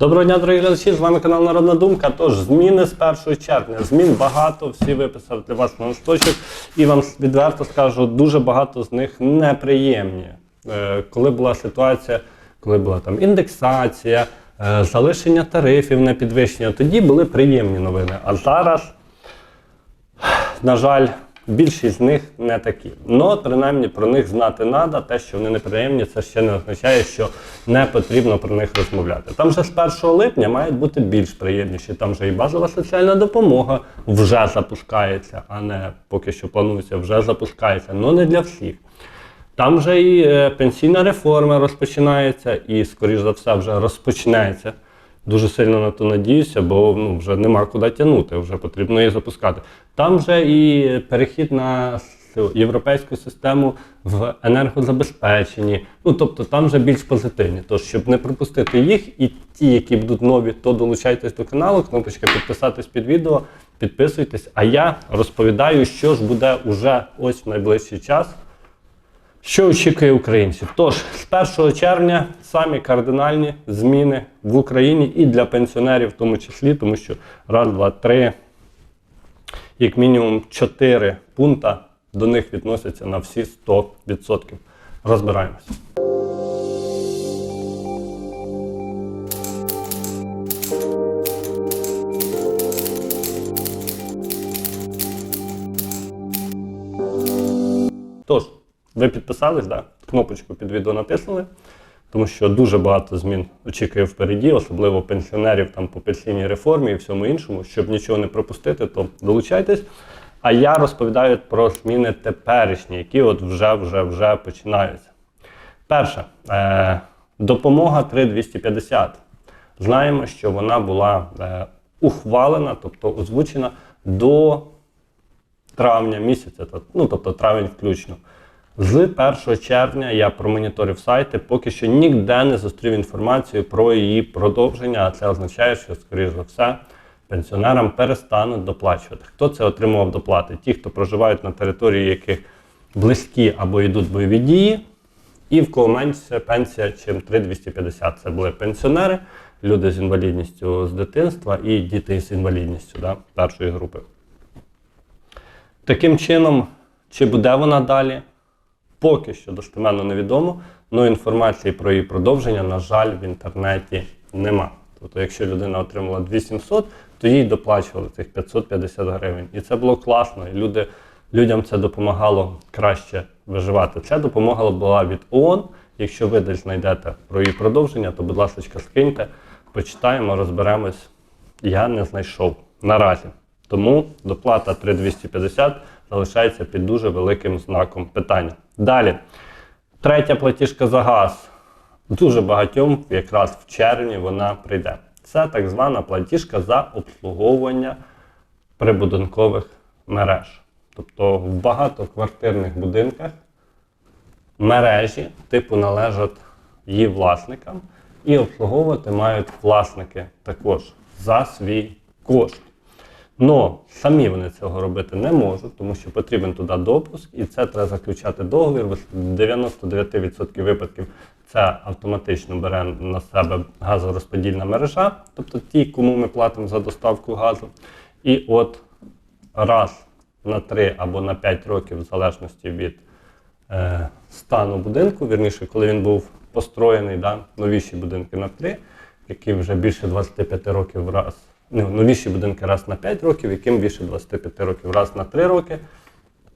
Доброго дня, дорогі глядачі, з вами канал Народна Думка. Тож, зміни з 1 червня. Змін багато, всі виписав для вас на листочок. І вам відверто скажу, дуже багато з них неприємні. Е, коли була ситуація, коли була там індексація, е, залишення тарифів на підвищення, тоді були приємні новини. А зараз, на жаль, більшість з них не такі. Ну, принаймні про них знати треба. Те, що вони неприємні, це ще не означає, що не потрібно про них розмовляти. Там вже з 1 липня мають бути більш приємніші. Там вже і базова соціальна допомога вже запускається, а не поки що планується, вже запускається. Ну не для всіх. Там вже і е, пенсійна реформа розпочинається, і, скоріш за все, вже розпочнеться. Дуже сильно на то надіюся, бо ну, вже нема куди тягнути, вже потрібно її запускати. Там вже і перехід на європейську систему в енергозабезпеченні. Ну тобто там вже більш позитивні. Тож, щоб не пропустити їх, і ті, які будуть нові, то долучайтесь до каналу, кнопочка підписатись під відео, підписуйтесь. А я розповідаю, що ж буде уже ось в найближчий час. Що очікує українців? Тож, з 1 червня самі кардинальні зміни в Україні і для пенсіонерів в тому числі, тому що раз, два, три, як мінімум чотири пункта до них відносяться на всі 100%. Розбираємося. Ви підписались, да? кнопочку під відео натиснули, тому що дуже багато змін очікує впереді, особливо пенсіонерів там по пенсійній реформі і всьому іншому. Щоб нічого не пропустити, то долучайтесь. А я розповідаю про зміни теперішні, які от вже вже вже починаються. Перше, е, допомога 3250. Знаємо, що вона була е, ухвалена, тобто озвучена до травня місяця, ну тобто травень включно. З 1 червня я промоніторив сайти, поки що ніде не зустрів інформацію про її продовження, а це означає, що, скоріш за все, пенсіонерам перестануть доплачувати. Хто це отримував доплати? Ті, хто проживають на території яких близькі або йдуть бойові дії, і в кого менше пенсія, чим 3250. Це були пенсіонери, люди з інвалідністю з дитинства і діти з інвалідністю да, першої групи. Таким чином, чи буде вона далі, поки що достеменно невідомо, але інформації про її продовження, на жаль, в інтернеті нема. Тобто, якщо людина отримала 2700, то їй доплачували цих 550 гривень. І це було класно, і люди, людям це допомагало краще виживати. Ця допомога була від ООН. Якщо ви десь знайдете про її продовження, то, будь ласка, скиньте, почитаємо, розберемось. Я не знайшов наразі. Тому доплата 3250 залишається під дуже великим знаком питання. Далі, третя платіжка за газ. Дуже багатьом якраз в червні вона прийде. Це так звана платіжка за обслуговування прибудинкових мереж. Тобто в багатоквартирних будинках мережі типу належать її власникам, і обслуговувати мають власники також за свій кошт. Но самі вони цього робити не можуть, тому що потрібен туди допуск, і це треба заключати договір. В 99% випадків це автоматично бере на себе газорозподільна мережа, тобто ті, кому ми платимо за доставку газу. І от раз на 3 або на 5 років, в залежності від е, стану будинку, вірніше, коли він був построєний, да, новіші будинки на 3, які вже більше 25 років раз. Ну, новіші будинки раз на 5 років, яким більше 25 років раз на 3 роки,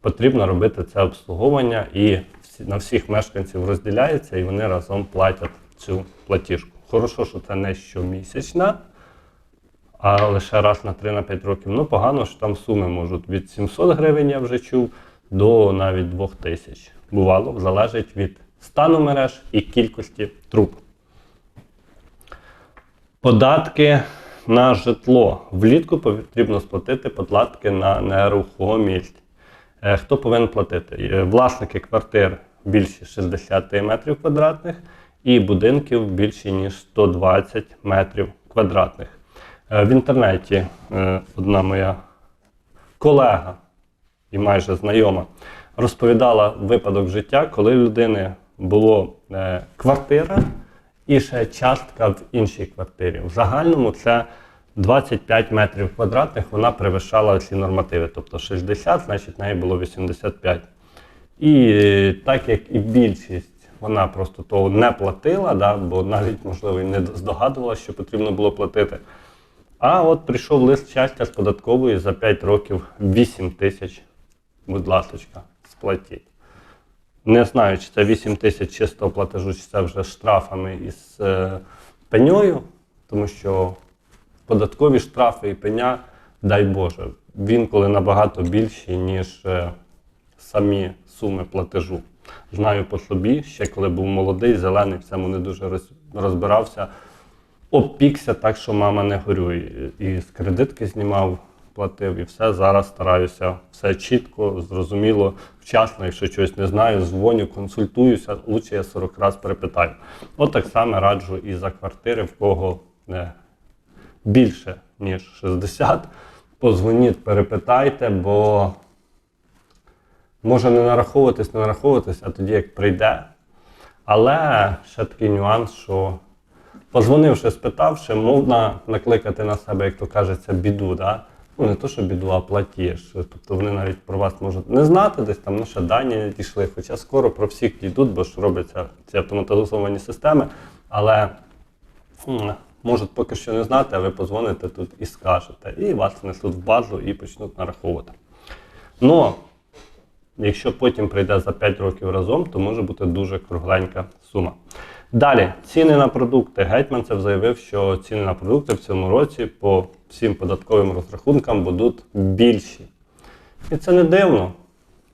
потрібно робити це обслуговування і на всіх мешканців розділяється, і вони разом платять цю платіжку. Хорошо, що це не щомісячна, а лише раз на 3-5 років. Ну, погано, що там суми можуть від 700 гривень, я вже чув, до навіть 2000. Бувало, залежить від стану мереж і кількості труб. Податки на житло. Влітку потрібно сплатити податки на нерухомість. Е, Хто повинен платити? Е, Власники квартир більше 60 метрів квадратних і будинків більше ніж 120 метрів квадратних. Е, В інтернеті одна моя колега і майже знайома розповідала випадок життя, коли в людини була квартира і ще частка в іншій квартирі. В загальному це 25 метрів квадратних, вона перевищала ці нормативи. Тобто 60, значить, неї було 85. І так як і більшість вона просто того не платила, да, бо навіть, можливо, і не здогадувалася, що потрібно було платити. А от прийшов лист щастя з податкової за 5 років 8 тисяч, будь ласочка, сплатіть. Не знаю, чи це 8 тисяч чистого платежу, чи це вже штрафами із е, пеньою, тому що податкові штрафи і пеня, дай Боже, він коли набагато більші, ніж е, самі суми платежу. Знаю по собі, ще коли був молодий, зелений, в цьому не дуже роз- розбирався. Обпікся так, що мама не горює. І з кредитки знімав, платив, і все. Зараз стараюся все чітко, зрозуміло, вчасно. Якщо щось не знаю, дзвоню, консультуюся, лучше я 40 разів перепитаю. От так само раджу і за квартири, в кого не більше, ніж 60. Позвоніть, перепитайте, бо може не нараховуватись, не нараховуватись, а тоді як прийде. Але ще такий нюанс, що позвонивши, спитавши, можна накликати на себе, як то кажеться, біду. Да? Ну, не то, що біду, а платіж. Тобто вони навіть про вас можуть не знати, десь там ну, ще дані дійшли. Хоча скоро про всіх дійдуть, бо ж робляться ці автоматизовані системи. Але можуть поки що не знати, а ви позвоните тут і скажете. І вас внесуть в базу і почнуть нараховувати. Ну, Якщо потім прийде за 5 років разом, то може бути дуже кругленька сума. Далі, ціни на продукти. Гетьманцев заявив, що ціни на продукти в цьому році по всім податковим розрахункам будуть більші. І це не дивно.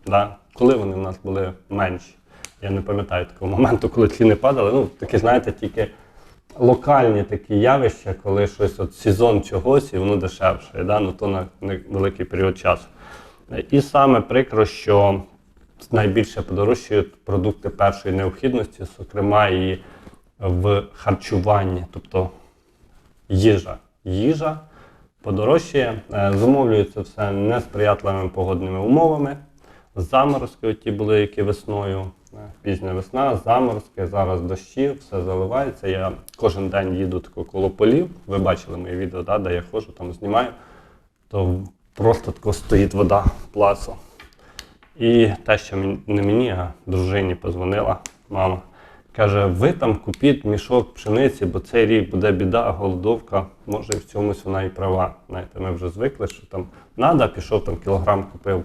Да? Коли вони в нас були менші. Я не пам'ятаю такого моменту, коли ціни падали. Ну, такі, знаєте, тільки локальні такі явища, коли щось от сезон чогось і воно дешевше, да? ну, то на невеликий період часу. І саме прикро, що найбільше подорожчують продукти першої необхідності, зокрема і в харчуванні, тобто їжа. Їжа подорожчає, Е, замовлюється все несприятливими погодними умовами. Заморозки, ті були, які весною, е, пізня весна, заморозки, зараз дощі, все заливається. Я кожен день їду тако коло полів. Ви бачили моє відео, да, де я ходжу, там знімаю, то просто тако стоїть вода плацу. І те, що не мені, а дружині позвонила мама. Каже, ви там купіть мішок пшениці, бо цей рік буде біда, голодовка. Може, і в цьомусь вона і права. Знаєте, ми вже звикли, що там надо, пішов там кілограм купив.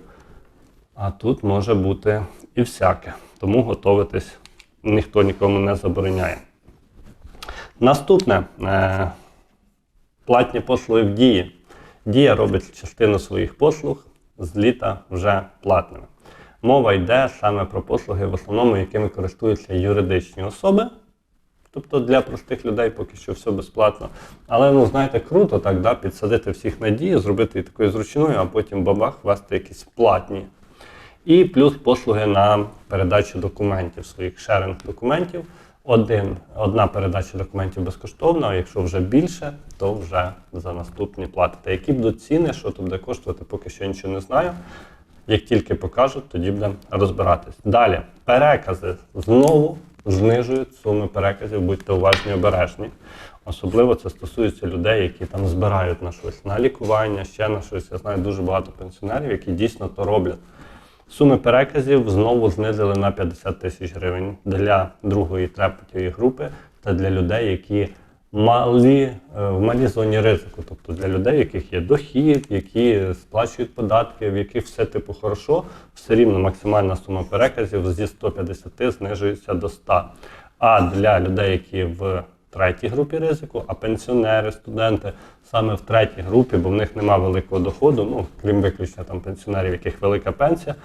А тут може бути і всяке. Тому готуватись ніхто нікому не забороняє. Наступне е, платні послуги в дії. Дія робить частину своїх послуг з літа вже платними. Мова йде саме про послуги, в основному, якими користуються юридичні особи. Тобто для простих людей поки що все безплатно. Але ну знаєте, круто так, да, підсадити всіх на дію, зробити її такою зручною, а потім бабах ввести якісь платні. І плюс послуги на передачу документів, своїх шеринг документів. Один, одна передача документів безкоштовна, а якщо вже більше, то вже за наступні платите. Які будуть ціни, що тут буде коштувати, поки що нічого не знаю. Як тільки покажуть, тоді будемо розбиратись. Далі, перекази знову знижують суми переказів, будьте уважні обережні. Особливо це стосується людей, які там збирають на щось, на лікування, ще на щось. Я знаю дуже багато пенсіонерів, які дійсно то роблять. Суми переказів знову знизили на 50 тисяч гривень для другої третьої групи та для людей, які малі, е, в малій зоні ризику, тобто для людей, в яких є дохід, які сплачують податки, в яких все типу хорошо, все рівно максимальна сума переказів зі 150 знижується до 100. А для людей, які в третій групі ризику, а пенсіонери, студенти саме в третій групі, бо в них немає великого доходу, ну крім виключення там пенсіонерів, яких велика пенсія,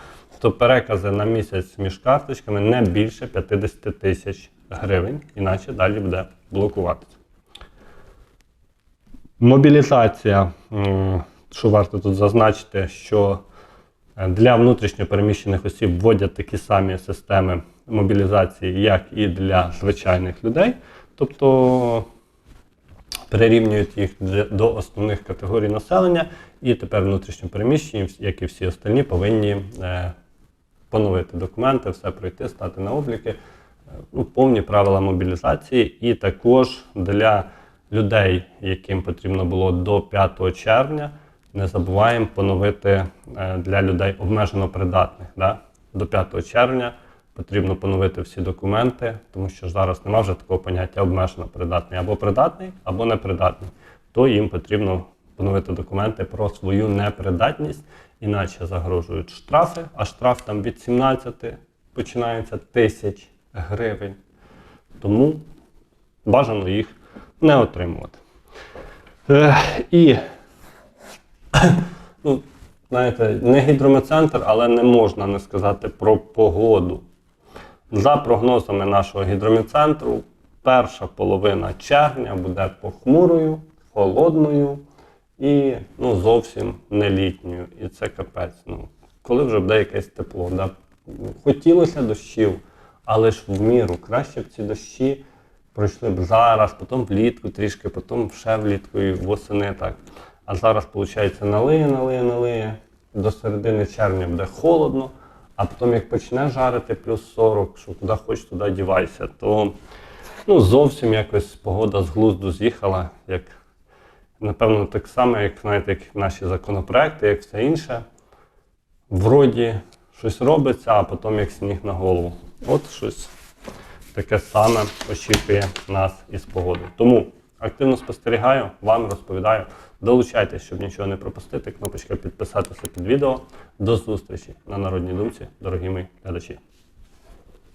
то перекази на місяць між карточками не більше 50 тисяч гривень, іначе далі буде блокуватися. Мобілізація, що варто тут зазначити, що е, для внутрішньопереміщених осіб вводять такі самі системи мобілізації, як і для звичайних людей. Тобто прирівнюють їх до основних категорій населення, і тепер внутрішньопереміщені, як і всі остальні, повинні е, поновити документи, все пройти, стати на обліки. ну, повні правила мобілізації, і також для людей, яким потрібно було до 5 червня, не забуваємо поновити е, для людей обмежено придатних. Да? До 5 червня потрібно поновити всі документи, тому що зараз немає вже такого поняття обмежено придатний або придатний, або непридатний. То їм потрібно поновити документи про свою непридатність, іначе загрожують штрафи, а штраф там від 17 починається тисяч гривень. Тому бажано їх не отримувати. Е, і, ну, знаєте, не гідрометцентр, але не можна не сказати про погоду. За прогнозами нашого гідрометцентру, перша половина червня буде похмурою, холодною і ну, зовсім не літньою. І це капець. Ну, коли вже буде якесь тепло. Да? Хотілося дощів, але ж в міру. Краще б ці дощі пройшли б зараз, потім влітку трішки, потім ще влітку і восени так. А зараз, виходить, налиє, налиє, налиє. До середини червня буде холодно, а потім як почне жарити плюс 40, що куди хочеш, туди дівайся, то ну, зовсім якось погода з глузду з'їхала, як напевно так само, як знаєте, як наші законопроекти, як все інше. Вроді щось робиться, а потім як сніг на голову. От щось таке саме очікує нас із погодою. Тому активно спостерігаю, вам розповідаю. Долучайтесь, щоб нічого не пропустити. Кнопочка підписатися під відео. До зустрічі на народній думці, дорогі мої глядачі.